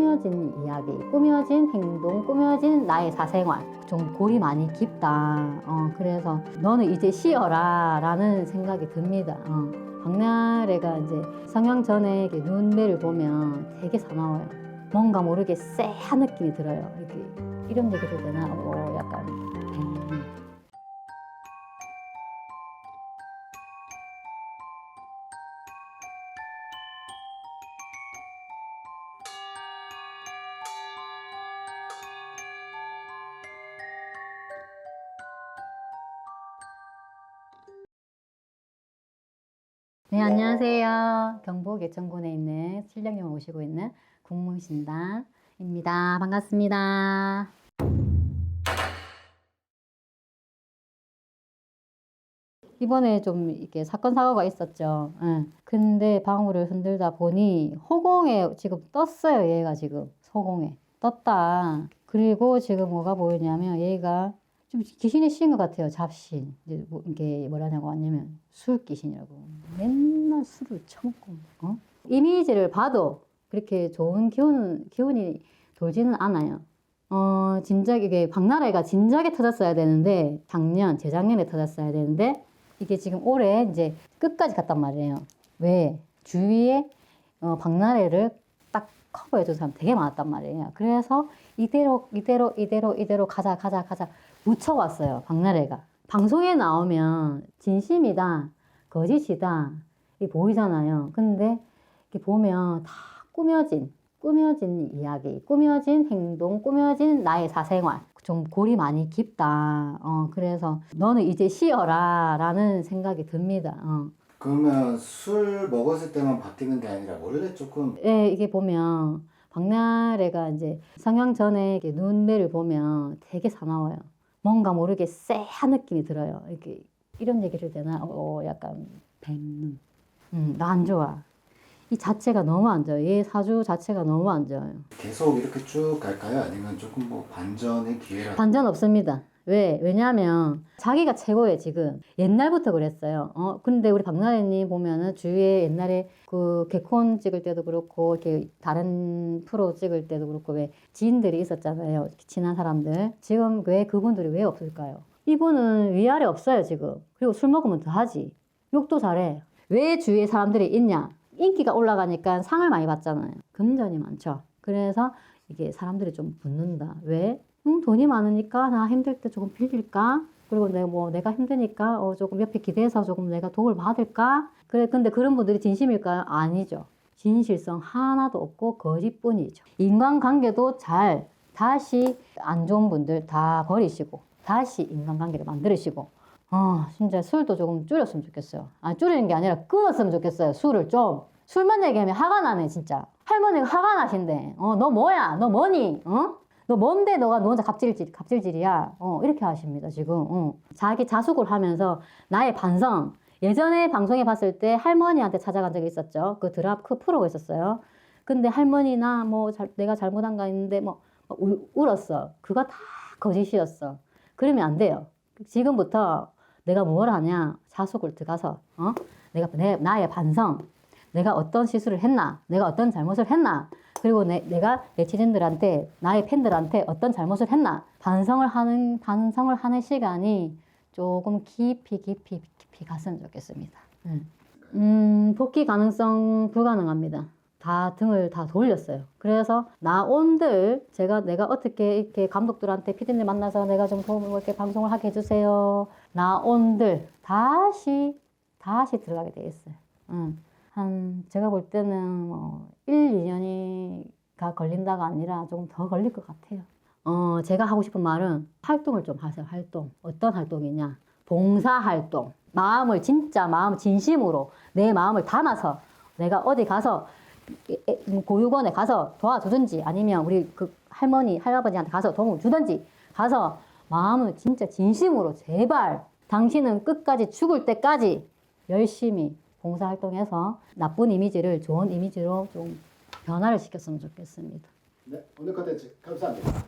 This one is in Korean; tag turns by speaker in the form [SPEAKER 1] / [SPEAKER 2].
[SPEAKER 1] 꾸며진 이야기, 꾸며진 행동, 꾸며진 나의 사생활. 좀 골이 많이 깊다. 어, 그래서 너는 이제 쉬어라 라는 생각이 듭니다. 어. 박나래가 이제 성형 전에 이렇게 눈매를 보면 되게 사나워요. 뭔가 모르게 쎄한 느낌이 들어요. 이렇게 이런 얘기도 되나? 어, 약간. 네, 안녕하세요. 경북 예천군에 있는 신령님을 모시고 있는 국문신단입니다. 반갑습니다. 이번에 좀 이렇게 사건 사고가 있었죠. 예. 근데 방울을 흔들다 보니 허공에 지금 떴어요. 얘가 지금 소공에 떴다. 그리고 지금 뭐가 보이냐면 얘가 좀 귀신이 씌인 것 같아요. 잡신. 이제 뭐 이게 뭐라냐고 하냐면 술 귀신이라고. 맨날 술을 처먹고. 어? 이미지를 봐도 그렇게 좋은 기운 기운이 돌지는 않아요. 어, 진작 이게 박나래가 진작에 터졌어야 되는데 작년, 재작년에 터졌어야 되는데 이게 지금 올해 이제 끝까지 갔단 말이에요. 왜? 주위에 어, 박나래를 딱 커버해준 사람 되게 많았단 말이에요. 그래서 이대로 이대로 이대로 이대로 가자 가자 가자 묻혀왔어요. 박나래가 방송에 나오면 진심이다 거짓이다 이 보이잖아요. 근데 이렇게 보면 다 꾸며진 꾸며진 이야기, 꾸며진 행동, 꾸며진 나의 사생활. 좀 골이 많이 깊다. 어, 그래서 너는 이제 쉬어라 라는 생각이 듭니다. 어.
[SPEAKER 2] 그러면 술 먹었을 때만 바뀌는 게 아니라 원래 조금
[SPEAKER 1] 예, 이게 보면 박나래가 이제 성형 전에 이렇게 눈매를 보면 되게 사나워요. 뭔가 모르게 쎄한 느낌이 들어요. 이렇게 이런 얘기를 되나? 어, 약간 뱀눈. 음, 나 안 좋아. 이 자체가 너무 안 좋아요. 얘 사주 자체가 너무 안 좋아요.
[SPEAKER 2] 계속 이렇게 쭉 갈까요? 아니면 조금 뭐 반전의 기회라
[SPEAKER 1] 반전 없습니다. 왜? 왜냐하면 자기가 최고예요, 지금. 옛날부터 그랬어요. 어, 근데 우리 박나래님 보면은 주위에 옛날에 그 개콘 찍을 때도 그렇고, 이렇게 다른 프로 찍을 때도 그렇고, 왜 지인들이 있었잖아요. 친한 사람들. 지금 왜 그분들이 왜 없을까요? 이분은 위아래 없어요, 지금. 그리고 술 먹으면 더 하지. 욕도 잘해. 왜 주위에 사람들이 있냐? 인기가 올라가니까 상을 많이 받잖아요. 금전이 많죠. 그래서 이게 사람들이 좀 붙는다. 왜? 음, 돈이 많으니까 나 힘들 때 조금 빌릴까? 그리고 내가 뭐 내가 힘드니까 어, 조금 옆에 기대서 조금 내가 도움을 받을까? 그래 근데 그런 분들이 진심일까요? 아니죠. 진실성 하나도 없고 거짓뿐이죠. 인간관계도 잘 다시 안 좋은 분들 다 버리시고 다시 인간관계를 만드시고 아 진짜 술도 조금 줄였으면 좋겠어요. 아 줄이는 게 아니라 끊었으면 좋겠어요. 술을 좀 술만 얘기하면 화가 나네 진짜. 할머니가 화가 나신대. 어너 뭐야? 너 뭐니? 어? 너 뭔데 너가 너 혼자 갑질질 갑질질이야? 어 이렇게 하십니다 지금. 어. 자기 자숙을 하면서 나의 반성. 예전에 방송에 봤을 때 할머니한테 찾아간 적이 있었죠. 그 드랍 그 프로가 있었어요. 근데 할머니나 뭐 잘- 내가 잘못한 거 있는데 뭐 울, 울었어. 그거 다 거짓이었어. 그러면 안 돼요. 지금부터 내가 뭘 하냐? 자숙을 들어가서 어? 내가 내 나의 반성. 내가 어떤 실수를 했나? 내가 어떤 잘못을 했나? 그리고 내, 내가 네티즌들한테 나의 팬들한테 어떤 잘못을 했나? 반성을 하는 반성을 하는 시간이 조금 깊이 깊이 깊이 갔으면 좋겠습니다. 음, 음, 복귀 가능성 불가능합니다. 다 등을 다 돌렸어요. 그래서 나 온들 제가 내가 어떻게 이렇게 감독들한테 피디님 만나서 내가 좀 도움을 이렇게 방송을 하게 해주세요. 나 온들 다시 다시 들어가게 돼 있어요. 음. 한 제가 볼 때는 뭐 1, 2년이가 걸린다가 아니라 조금 더 걸릴 것 같아요. 어, 제가 하고 싶은 말은 활동을 좀 하세요. 활동. 어떤 활동이냐? 봉사 활동. 마음을 진짜 마음 진심으로 내 마음을 담아서 내가 어디 가서 고육원에 가서 도와주든지 아니면 우리 그 할머니 할아버지한테 가서 도움을 주든지 가서 마음을 진짜 진심으로 제발 당신은 끝까지 죽을 때까지 열심히 봉사활동에서 나쁜 이미지를 좋은 이미지로 좀 변화를 시켰으면 좋겠습니다.
[SPEAKER 2] 네, 오늘 컨텐츠 감사합니다.